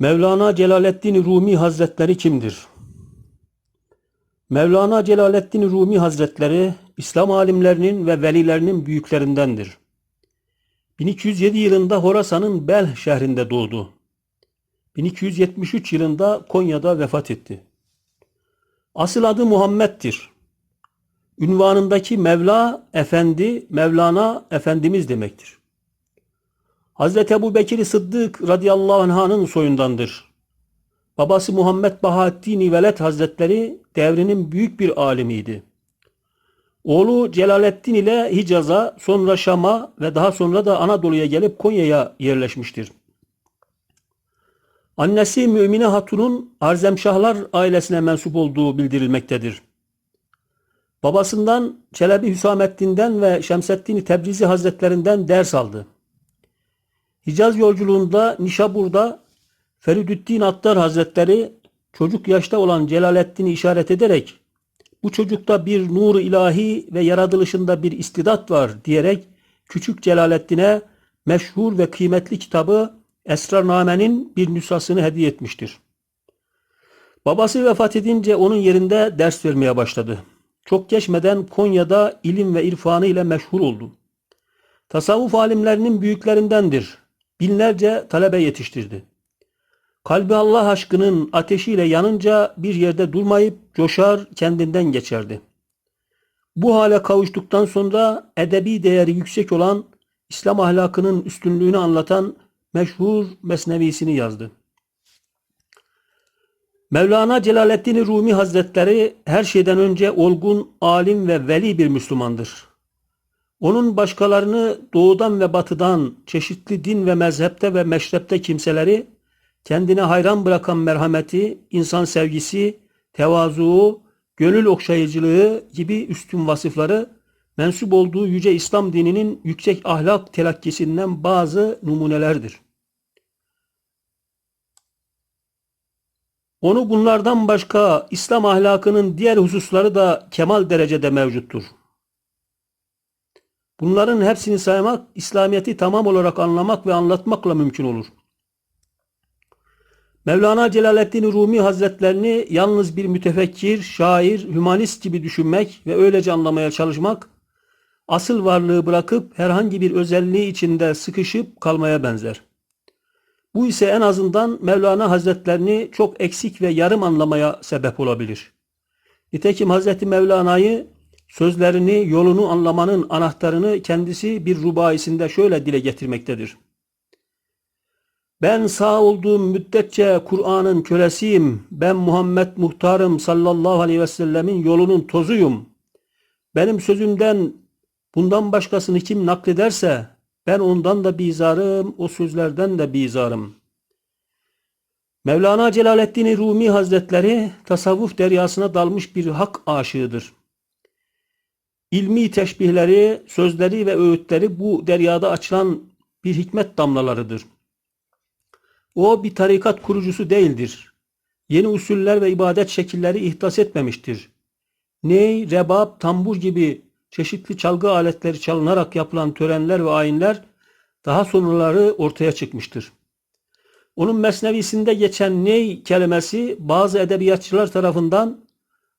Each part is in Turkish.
Mevlana Celaleddin Rumi Hazretleri kimdir? Mevlana Celaleddin Rumi Hazretleri İslam alimlerinin ve velilerinin büyüklerindendir. 1207 yılında Horasan'ın Bel şehrinde doğdu. 1273 yılında Konya'da vefat etti. Asıl adı Muhammed'dir. Ünvanındaki Mevla, Efendi, Mevlana, Efendimiz demektir. Hazreti Ebu Bekir Sıddık radıyallahu anh'ın soyundandır. Babası Muhammed Bahattin Veled Hazretleri devrinin büyük bir alimiydi. Oğlu Celaleddin ile Hicaz'a, sonra Şam'a ve daha sonra da Anadolu'ya gelip Konya'ya yerleşmiştir. Annesi Mümine Hatun'un Arzemşahlar ailesine mensup olduğu bildirilmektedir. Babasından Çelebi Hüsamettin'den ve Şemseddin Tebrizi Hazretlerinden ders aldı. Hicaz yolculuğunda Nişabur'da Feridüddin Attar Hazretleri çocuk yaşta olan Celaleddin'i işaret ederek bu çocukta bir nur ilahi ve yaratılışında bir istidat var diyerek küçük Celaleddin'e meşhur ve kıymetli kitabı Esrarname'nin bir nüshasını hediye etmiştir. Babası vefat edince onun yerinde ders vermeye başladı. Çok geçmeden Konya'da ilim ve irfanı ile meşhur oldu. Tasavvuf alimlerinin büyüklerindendir. Binlerce talebe yetiştirdi. Kalbi Allah aşkının ateşiyle yanınca bir yerde durmayıp coşar kendinden geçerdi. Bu hale kavuştuktan sonra edebi değeri yüksek olan İslam ahlakının üstünlüğünü anlatan meşhur mesnevisini yazdı. Mevlana Celaleddin Rumi Hazretleri her şeyden önce olgun, alim ve veli bir Müslümandır. Onun başkalarını doğudan ve batıdan çeşitli din ve mezhepte ve meşrepte kimseleri kendine hayran bırakan merhameti, insan sevgisi, tevazuğu, gönül okşayıcılığı gibi üstün vasıfları mensup olduğu yüce İslam dininin yüksek ahlak telakkisinden bazı numunelerdir. Onu bunlardan başka İslam ahlakının diğer hususları da kemal derecede mevcuttur. Bunların hepsini saymak, İslamiyet'i tamam olarak anlamak ve anlatmakla mümkün olur. Mevlana Celaleddin Rumi Hazretlerini yalnız bir mütefekkir, şair, hümanist gibi düşünmek ve öylece anlamaya çalışmak, asıl varlığı bırakıp herhangi bir özelliği içinde sıkışıp kalmaya benzer. Bu ise en azından Mevlana Hazretlerini çok eksik ve yarım anlamaya sebep olabilir. Nitekim Hazreti Mevlana'yı sözlerini, yolunu anlamanın anahtarını kendisi bir rubaisinde şöyle dile getirmektedir. Ben sağ olduğum müddetçe Kur'an'ın kölesiyim. Ben Muhammed Muhtarım sallallahu aleyhi ve sellemin yolunun tozuyum. Benim sözümden bundan başkasını kim naklederse ben ondan da bizarım, o sözlerden de bizarım. Mevlana Celaleddin Rumi Hazretleri tasavvuf deryasına dalmış bir hak aşığıdır. İlmi teşbihleri, sözleri ve öğütleri bu deryada açılan bir hikmet damlalarıdır. O bir tarikat kurucusu değildir. Yeni usuller ve ibadet şekilleri ihdas etmemiştir. Ney, rebab, tambur gibi çeşitli çalgı aletleri çalınarak yapılan törenler ve ayinler daha sonraları ortaya çıkmıştır. Onun mesnevisinde geçen ney kelimesi bazı edebiyatçılar tarafından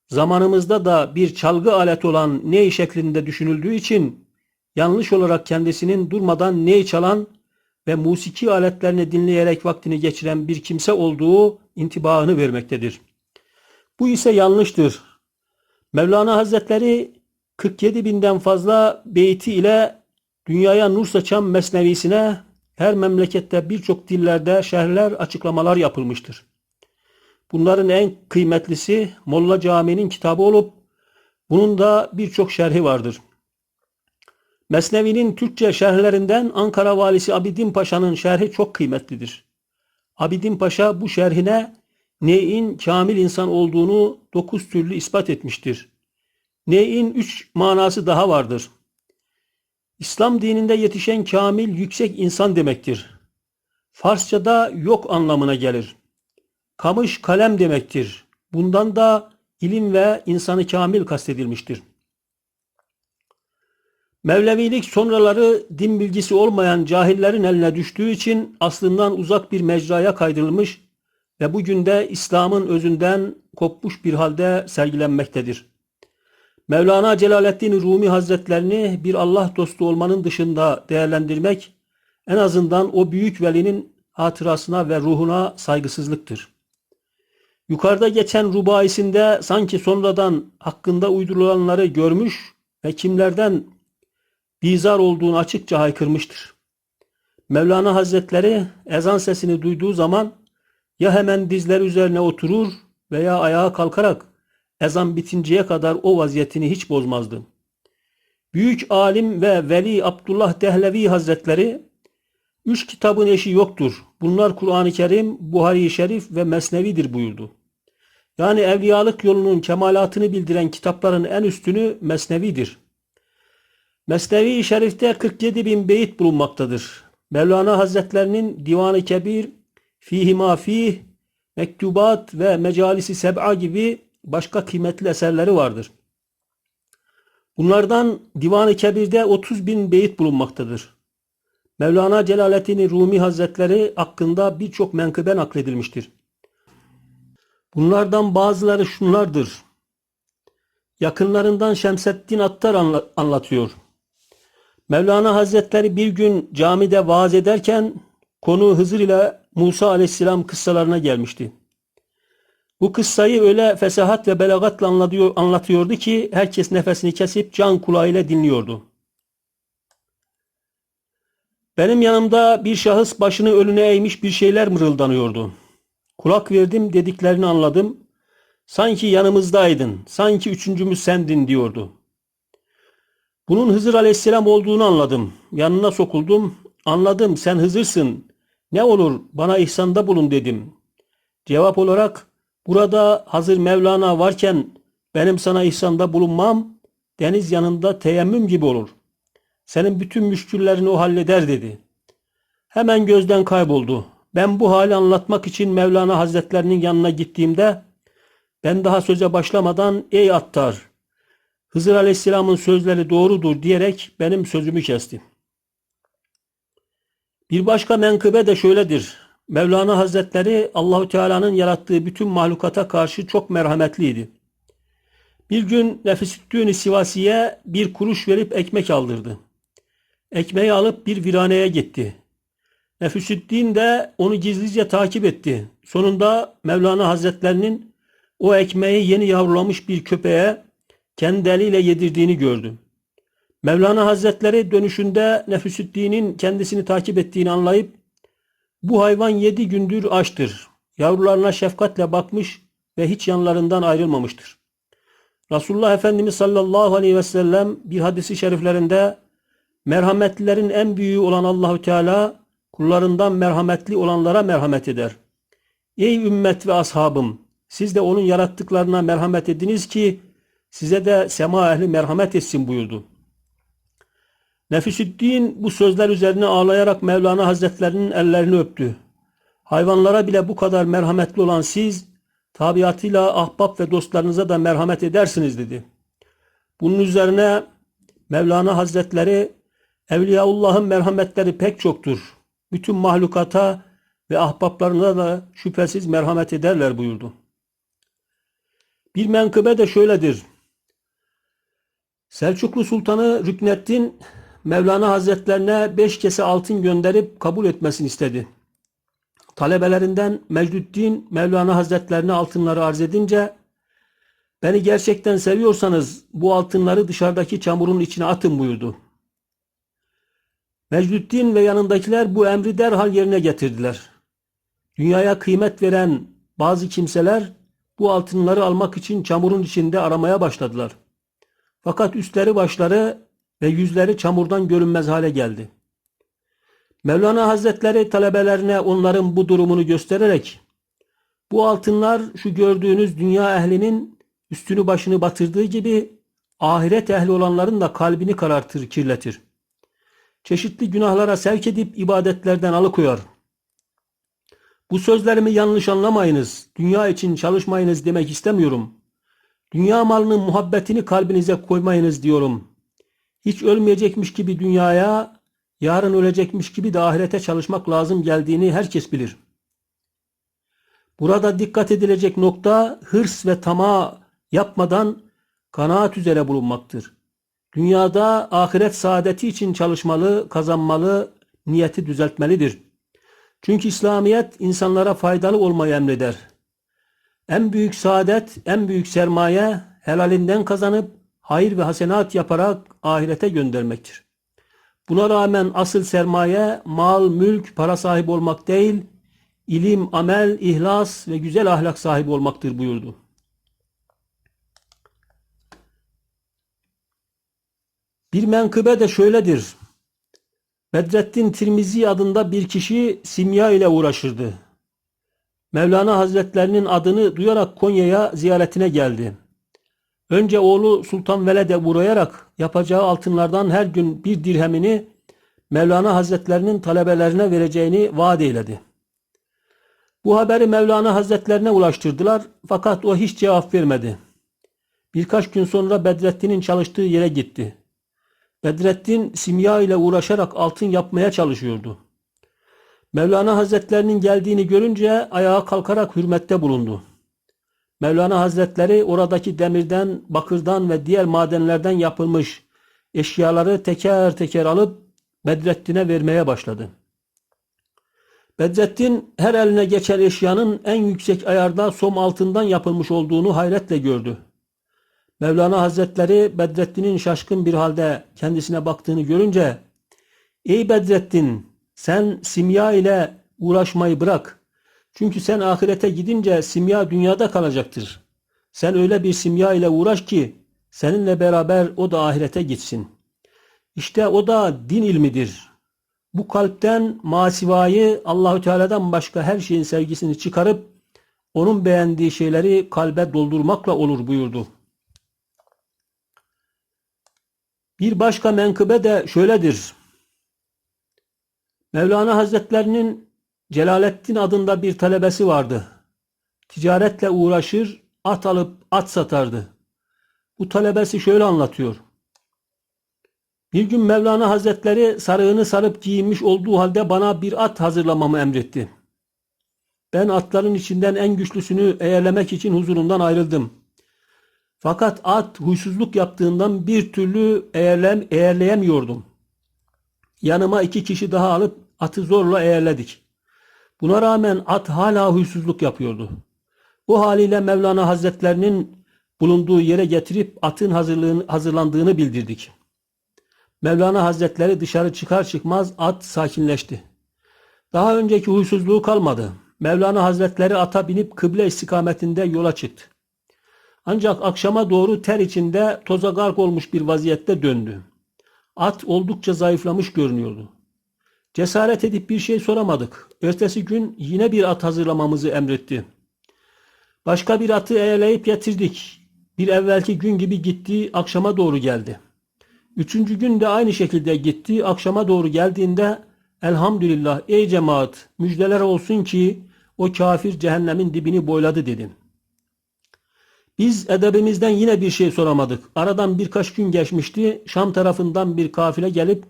zamanımızda da bir çalgı aleti olan ney şeklinde düşünüldüğü için yanlış olarak kendisinin durmadan ney çalan ve musiki aletlerini dinleyerek vaktini geçiren bir kimse olduğu intibahını vermektedir. Bu ise yanlıştır. Mevlana Hazretleri 47 binden fazla beyti ile dünyaya nur saçan mesnevisine her memlekette birçok dillerde şerhler, açıklamalar yapılmıştır. Bunların en kıymetlisi Molla Camii'nin kitabı olup bunun da birçok şerhi vardır. Mesnevi'nin Türkçe şerhlerinden Ankara valisi Abidin Paşa'nın şerhi çok kıymetlidir. Abidin Paşa bu şerhine neyin kamil insan olduğunu dokuz türlü ispat etmiştir. Neyin üç manası daha vardır. İslam dininde yetişen kamil yüksek insan demektir. Farsçada yok anlamına gelir. Kamış kalem demektir. Bundan da ilim ve insanı kamil kastedilmiştir. Mevlevilik sonraları din bilgisi olmayan cahillerin eline düştüğü için aslından uzak bir mecraya kaydırılmış ve bugün de İslam'ın özünden kopmuş bir halde sergilenmektedir. Mevlana Celaleddin Rumi Hazretlerini bir Allah dostu olmanın dışında değerlendirmek en azından o büyük velinin hatırasına ve ruhuna saygısızlıktır. Yukarıda geçen rubaisinde sanki sonradan hakkında uydurulanları görmüş ve kimlerden bizar olduğunu açıkça haykırmıştır. Mevlana Hazretleri ezan sesini duyduğu zaman ya hemen dizler üzerine oturur veya ayağa kalkarak ezan bitinceye kadar o vaziyetini hiç bozmazdı. Büyük alim ve veli Abdullah Dehlevi Hazretleri üç kitabın eşi yoktur. Bunlar Kur'an-ı Kerim, Buhari-i Şerif ve Mesnevidir buyurdu. Yani evliyalık yolunun kemalatını bildiren kitapların en üstünü Mesnevidir. Mesnevi-i Şerif'te 47 bin beyit bulunmaktadır. Mevlana Hazretlerinin Divan-ı Kebir, Fihi Ma Fih, Mektubat ve Mecalisi Seb'a gibi başka kıymetli eserleri vardır. Bunlardan Divan-ı Kebir'de 30 bin beyit bulunmaktadır. Mevlana Celaleddin Rumi Hazretleri hakkında birçok menkıbe nakledilmiştir. Bunlardan bazıları şunlardır. Yakınlarından Şemseddin Attar anlatıyor. Mevlana Hazretleri bir gün camide vaaz ederken konu Hızır ile Musa aleyhisselam kıssalarına gelmişti. Bu kıssayı öyle fesahat ve belagatla anlatıyor, anlatıyordu ki herkes nefesini kesip can kulağıyla dinliyordu. Benim yanımda bir şahıs başını önüne eğmiş bir şeyler mırıldanıyordu. Kulak verdim dediklerini anladım. Sanki yanımızdaydın, sanki üçüncümüz sendin diyordu. Bunun Hızır aleyhisselam olduğunu anladım. Yanına sokuldum. Anladım sen Hızırsın. Ne olur bana ihsanda bulun dedim. Cevap olarak burada hazır Mevlana varken benim sana ihsanda bulunmam deniz yanında teyemmüm gibi olur. Senin bütün müşküllerini o halleder dedi. Hemen gözden kayboldu. Ben bu hali anlatmak için Mevlana Hazretlerinin yanına gittiğimde ben daha söze başlamadan ey attar Hızır Aleyhisselam'ın sözleri doğrudur diyerek benim sözümü kesti. Bir başka menkıbe de şöyledir. Mevlana Hazretleri Allahu Teala'nın yarattığı bütün mahlukata karşı çok merhametliydi. Bir gün Nefisüddin Sivasi'ye bir kuruş verip ekmek aldırdı. Ekmeği alıp bir viraneye gitti. Nefisüddin de onu gizlice takip etti. Sonunda Mevlana Hazretlerinin o ekmeği yeni yavrulamış bir köpeğe kendi eliyle yedirdiğini gördü. Mevlana Hazretleri dönüşünde Nefisüddin'in kendisini takip ettiğini anlayıp bu hayvan yedi gündür açtır. Yavrularına şefkatle bakmış ve hiç yanlarından ayrılmamıştır. Resulullah Efendimiz sallallahu aleyhi ve sellem bir hadisi şeriflerinde merhametlilerin en büyüğü olan Allahü Teala kullarından merhametli olanlara merhamet eder. Ey ümmet ve ashabım siz de onun yarattıklarına merhamet ediniz ki size de sema ehli merhamet etsin buyurdu. Nefisüddin bu sözler üzerine ağlayarak Mevlana Hazretlerinin ellerini öptü. Hayvanlara bile bu kadar merhametli olan siz, tabiatıyla ahbap ve dostlarınıza da merhamet edersiniz dedi. Bunun üzerine Mevlana Hazretleri, Evliyaullah'ın merhametleri pek çoktur. Bütün mahlukata ve ahbaplarına da şüphesiz merhamet ederler buyurdu. Bir menkıbe de şöyledir. Selçuklu Sultanı Rükneddin Mevlana Hazretlerine beş kese altın gönderip kabul etmesini istedi. Talebelerinden Mecdüddin Mevlana Hazretlerine altınları arz edince beni gerçekten seviyorsanız bu altınları dışarıdaki çamurun içine atın buyurdu. Mecdüddin ve yanındakiler bu emri derhal yerine getirdiler. Dünyaya kıymet veren bazı kimseler bu altınları almak için çamurun içinde aramaya başladılar. Fakat üstleri başları ve yüzleri çamurdan görünmez hale geldi. Mevlana Hazretleri talebelerine onların bu durumunu göstererek bu altınlar şu gördüğünüz dünya ehlinin üstünü başını batırdığı gibi ahiret ehli olanların da kalbini karartır, kirletir. Çeşitli günahlara sevk edip ibadetlerden alıkoyar. Bu sözlerimi yanlış anlamayınız, dünya için çalışmayınız demek istemiyorum. Dünya malının muhabbetini kalbinize koymayınız diyorum. Hiç ölmeyecekmiş gibi dünyaya, yarın ölecekmiş gibi de ahirete çalışmak lazım geldiğini herkes bilir. Burada dikkat edilecek nokta hırs ve tamah yapmadan kanaat üzere bulunmaktır. Dünyada ahiret saadeti için çalışmalı, kazanmalı, niyeti düzeltmelidir. Çünkü İslamiyet insanlara faydalı olmayı emreder. En büyük saadet, en büyük sermaye helalinden kazanıp hayır ve hasenat yaparak ahirete göndermektir. Buna rağmen asıl sermaye mal, mülk, para sahibi olmak değil, ilim, amel, ihlas ve güzel ahlak sahibi olmaktır buyurdu. Bir menkıbe de şöyledir. Bedrettin Tirmizi adında bir kişi simya ile uğraşırdı. Mevlana Hazretlerinin adını duyarak Konya'ya ziyaretine geldi. Önce oğlu Sultan Veled'e uğrayarak yapacağı altınlardan her gün bir dirhemini Mevlana Hazretlerinin talebelerine vereceğini vaat eyledi. Bu haberi Mevlana Hazretlerine ulaştırdılar fakat o hiç cevap vermedi. Birkaç gün sonra Bedrettin'in çalıştığı yere gitti. Bedrettin simya ile uğraşarak altın yapmaya çalışıyordu. Mevlana Hazretlerinin geldiğini görünce ayağa kalkarak hürmette bulundu. Mevlana Hazretleri oradaki demirden, bakırdan ve diğer madenlerden yapılmış eşyaları teker teker alıp Bedrettin'e vermeye başladı. Bedrettin her eline geçen eşyanın en yüksek ayarda som altından yapılmış olduğunu hayretle gördü. Mevlana Hazretleri Bedrettin'in şaşkın bir halde kendisine baktığını görünce Ey Bedrettin sen simya ile uğraşmayı bırak. Çünkü sen ahirete gidince simya dünyada kalacaktır. Sen öyle bir simya ile uğraş ki seninle beraber o da ahirete gitsin. İşte o da din ilmidir. Bu kalpten masivayı Allahü Teala'dan başka her şeyin sevgisini çıkarıp onun beğendiği şeyleri kalbe doldurmakla olur buyurdu. Bir başka menkıbe de şöyledir. Mevlana Hazretlerinin Celalettin adında bir talebesi vardı. Ticaretle uğraşır, at alıp at satardı. Bu talebesi şöyle anlatıyor. Bir gün Mevlana Hazretleri sarığını sarıp giyinmiş olduğu halde bana bir at hazırlamamı emretti. Ben atların içinden en güçlüsünü eğerlemek için huzurundan ayrıldım. Fakat at huysuzluk yaptığından bir türlü eğerlem, eğerleyemiyordum. Yanıma iki kişi daha alıp atı zorla eğerledik. Buna rağmen at hala huysuzluk yapıyordu. Bu haliyle Mevlana Hazretlerinin bulunduğu yere getirip atın hazırlandığını bildirdik. Mevlana Hazretleri dışarı çıkar çıkmaz at sakinleşti. Daha önceki huysuzluğu kalmadı. Mevlana Hazretleri ata binip kıble istikametinde yola çıktı. Ancak akşama doğru ter içinde toza gark olmuş bir vaziyette döndü. At oldukça zayıflamış görünüyordu. Cesaret edip bir şey soramadık. Ertesi gün yine bir at hazırlamamızı emretti. Başka bir atı eğleyip getirdik. Bir evvelki gün gibi gitti, akşama doğru geldi. Üçüncü gün de aynı şekilde gitti, akşama doğru geldiğinde Elhamdülillah ey cemaat müjdeler olsun ki o kafir cehennemin dibini boyladı dedim. Biz edebimizden yine bir şey soramadık. Aradan birkaç gün geçmişti. Şam tarafından bir kafile gelip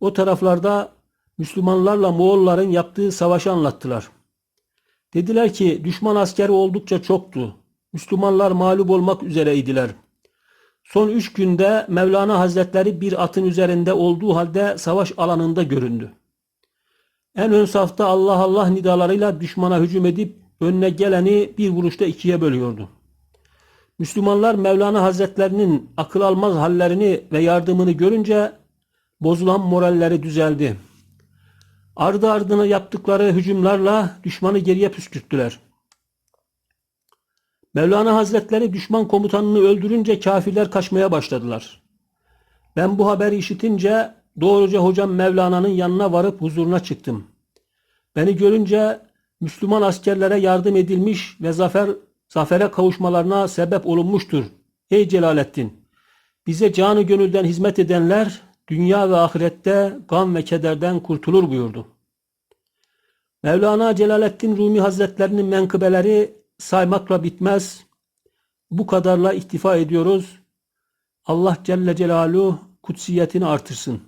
o taraflarda Müslümanlarla Moğolların yaptığı savaşı anlattılar. Dediler ki düşman askeri oldukça çoktu. Müslümanlar mağlup olmak üzereydiler. Son üç günde Mevlana Hazretleri bir atın üzerinde olduğu halde savaş alanında göründü. En ön safta Allah Allah nidalarıyla düşmana hücum edip önüne geleni bir vuruşta ikiye bölüyordu. Müslümanlar Mevlana Hazretlerinin akıl almaz hallerini ve yardımını görünce bozulan moralleri düzeldi. Ardı ardına yaptıkları hücumlarla düşmanı geriye püskürttüler. Mevlana Hazretleri düşman komutanını öldürünce kafirler kaçmaya başladılar. Ben bu haberi işitince doğruca hocam Mevlana'nın yanına varıp huzuruna çıktım. Beni görünce Müslüman askerlere yardım edilmiş ve zafer zafere kavuşmalarına sebep olunmuştur. Ey Celalettin! Bize canı gönülden hizmet edenler dünya ve ahirette gam ve kederden kurtulur buyurdu. Mevlana Celaleddin Rumi Hazretlerinin menkıbeleri saymakla bitmez. Bu kadarla iktifa ediyoruz. Allah Celle Celaluhu kutsiyetini artırsın.